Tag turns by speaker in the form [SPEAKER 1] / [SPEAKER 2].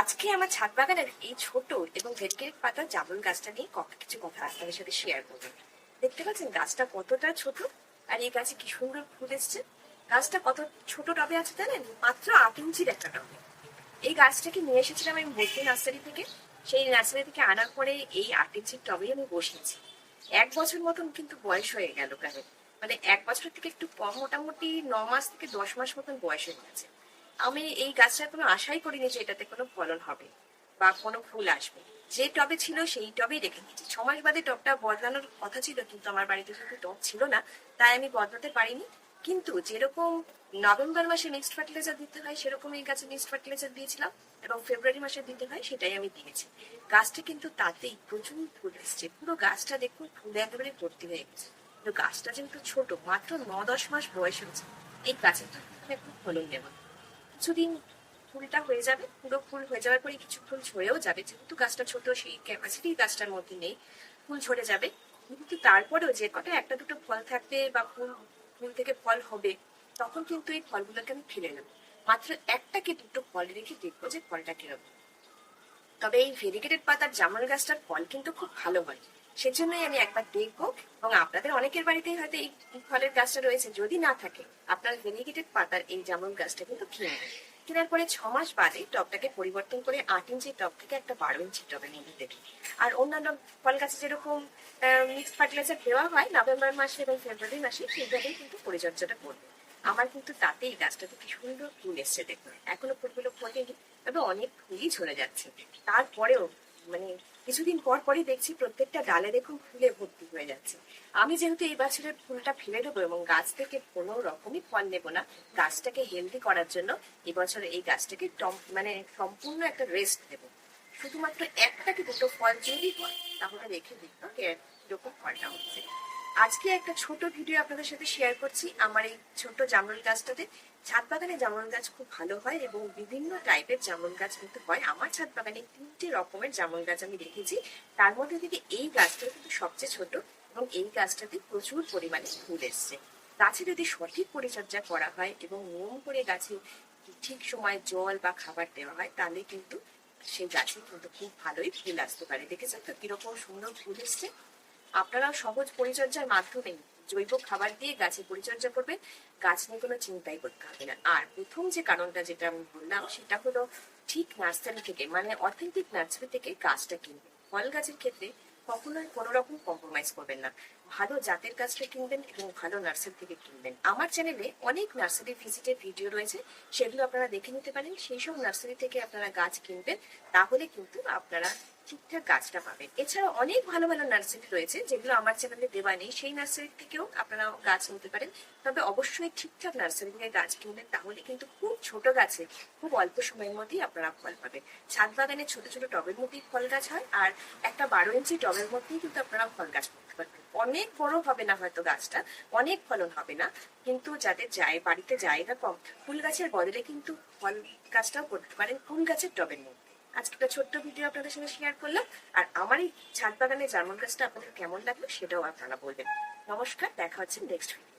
[SPEAKER 1] আজকে আমার ছাদ বাগানের এই ছোট এবং ভেটকির পাতা জামুন গাছটা নিয়ে কিছু কথা আপনাদের সাথে শেয়ার করব। দেখতে পাচ্ছেন, গাছটা কতটা ছোট আর এই গাছে কি সুন্দর ফুল এসছে। গাছটা কত ছোট টবে আছে জানেন? মাত্র আট ইঞ্চির একটা টবে। এই গাছটাকে নিয়ে এসেছিলাম আমি ভর্তি নার্সারি থেকে। সেই নার্সারি থেকে আনার পরে এই আট ইঞ্চির টবেই আমি বসিয়েছি এক বছর মতন কিন্তু বয়স হয়ে গেল প্রায়। মানে এক বছর থেকে একটু কম মোটামুটি ন মাস থেকে দশ মাস মতন বয়স হয়ে গেছে। আমি এই গাছটা কোনো আশাই করিনি যে এটাতে কোনো ফলন হবে বা কোনো ফুল আসবে। যে টবে ছিল সেই টবেই রেখে দিয়েছি। ছ মাস বাদে টবটা বদলানোর কথা ছিল, কিন্তু আমার বাড়িতে যেহেতু টব ছিল না, তাই আমি বদলাতে পারিনি। কিন্তু যেরকম নভেম্বর মাসে মিক্সড ফার্টিলাইজার দিতে হয়, সেরকম এই গাছে মিক্সড ফার্টিলাইজার দিয়েছিলাম এবং ফেব্রুয়ারি মাসে দিতে হয়, সেটাই আমি দিয়েছি। গাছটা কিন্তু তাতেই প্রচুর ফুল এসছে। পুরো গাছটা দেখুন, ফুলে একেবারে ভর্তি হয়ে গেছে। কিন্তু গাছটা যেহেতু ছোট, মাত্র ন দশ মাস বয়স হয়েছে, এই গাছের ফলন নেব। কিছুদিন ফুলটা হয়ে যাবে, পুরো ফুল হয়ে যাওয়ার পরে কিছু ফুল ঝরেও যাবে। যেহেতু গাছটা ছোট, সেই ক্যাপাসিটি গাছটার মধ্যে নেই ফুল ঝরে যাবে। কিন্তু তারপরেও যে কটা একটা দুটো ফল থাকবে বা ফুল ফুল থেকে ফল হবে, তখন কিন্তু এই ফলগুলোকে আমি ফেলে নেব। মাত্র একটা কি দুটো ফল রেখে দেখব যে ফলটা কীরকম। তবে এই ভেরিগেটেড পাতার জামুন গাছটার ফল কিন্তু খুব ভালো হয়। সেজন্যই আমি একবার দেখব এবং আপনাদের অনেকের বাড়িতেই হয়তো এই ফলের গাছটা রয়েছে, যদি না থাকে আপনার ভেনিগেটেড পাতার এই জামুন গাছটা কিন্তু কিনে। কেনার পরে ছ মাস বাদে টবটাকে পরিবর্তন করে আট ইঞ্চি টব থেকে একটা বারো ইঞ্চি টবে নিয়ে দেবে আর অন্যান্য ফল গাছে যেরকম মিক্সড ফার্টিলাইজার দেওয়া হয় নভেম্বর মাসে এবং ফেব্রুয়ারি মাসে, সেইভাবেই কিন্তু পরিচর্যাটা করবে। আমার কিন্তু তাতেই গাছটাতে কি সুন্দর ফুল এসছে দেখুন। এখনও ফুলগুলো ফোটেনি তবে অনেক ফুলই ঝরে যাচ্ছে। তারপরেও মানে কিছুদিন পর পরই দেখছি প্রত্যেকটা ডালে দেখুন ফুলে ভর্তি হয়ে যাচ্ছে। আমি যেহেতু এই বছরের ফুলটা ফেলে দেবো এবং গাছ থেকে কোনো রকমই ফল নেব না, গাছটাকে হেলদি করার জন্য এবছর এই গাছটাকে টম- মানে সম্পূর্ণ একটা রেস্ট দেবো। শুধুমাত্র একটা কি দুটো ফল যদি হয়, তাহলে রেখে দিত এরকম ফলটা হচ্ছে। আজকে একটা ছোট ভিডিও আপনাদের সাথে শেয়ার করছি। আমার এই ছোট জামরুল গাছটাতে। ছাদ বাগানে জামরুল গাছ খুব ভালো হয় এবং বিভিন্ন টাইপের জামরুল গাছ কিন্তু হয়। আমার ছাদ বাগানে তিনটে রকমের জামরুল গাছ আমি দেখেছি। তার মধ্যে থেকে এই গাছটা কিন্তু সবচেয়ে ছোট এবং এই গাছটাতে প্রচুর পরিমাণে ফুল এসছে। গাছে যদি সঠিক পরিচর্যা করা হয় এবং নিয়ম করে গাছে ঠিক সময় জল বা খাবার দেওয়া হয়, তাহলে কিন্তু সেই গাছে কিন্তু খুব ভালোই ফুল আসতে পারে। দেখেছেন তো কীরকম সুন্দর ফুল এসছে? আপনারা সহজ পরিচর্যার মাধ্যমে জৈব খাবার দিয়ে গাছের পরিচর্যা করবেন। গাছ নিয়ে কোনো চিন্তাই করতে হবে না। আর প্রথম যে কারণটা যেটা আমি বললাম, সেটা হলো ঠিক নার্সারি থেকে মানে অথেন্টিক নার্সারি থেকে গাছটা কিনবে ফল গাছের ক্ষেত্রে কখনোই কোনো রকম কম্প্রোমাইজ করবেন না। ভালো জাতের গাছটা কিনবেন এবং ভালো নার্সারি থেকে কিনবেন। আমার চ্যানেলে অনেক নার্সারি ভিজিটের ভিডিও রয়েছে, সেগুলো আপনারা দেখে নিতে পারেন। সেই সব নার্সারি থেকে আপনারা গাছ কিনবেন, তাহলে কিন্তু আপনারা ঠিকঠাক গাছটা পাবেন। এছাড়া অনেক ভালো ভালো নার্সারি রয়েছে, যেগুলো আমার চ্যানেলে দেওয়া নেই। সেই নার্সারি থেকেও আপনারা গাছ নিতে পারেন। তবে অবশ্যই ঠিকঠাক নার্সারি থেকে গাছ কিনবেন, তাহলে কিন্তু খুব ছোট গাছে খুব অল্প সময়ের মধ্যেই আপনারা ফল পাবেন। ছাদ বাগানে ছোট ছোট টবের মধ্যেই ফল গাছ হয়, আর একটা বারো ইঞ্চি টবের মধ্যেই কিন্তু আপনারা ফল গাছ করতে পারবেন। অনেক বড় হবে না হয়তো গাছটা, অনেক ফলন হবে না। কিন্তু যাদের যায়, বাড়িতে জায়গা কম, ফুল গাছের বদলে কিন্তু ফল গাছটাও করতে পারেন ফুল গাছের টবের মধ্যে। আজকে একটা ছোট্ট ভিডিও আপনাদের সঙ্গে শেয়ার করলাম। আর আমার এই ছাদ বাগানে জার্মান গাছটা আপনাদের কেমন লাগল সেটাও আপনারা বলবেন। নমস্কার, দেখা হচ্ছে নেক্সট ভিডিও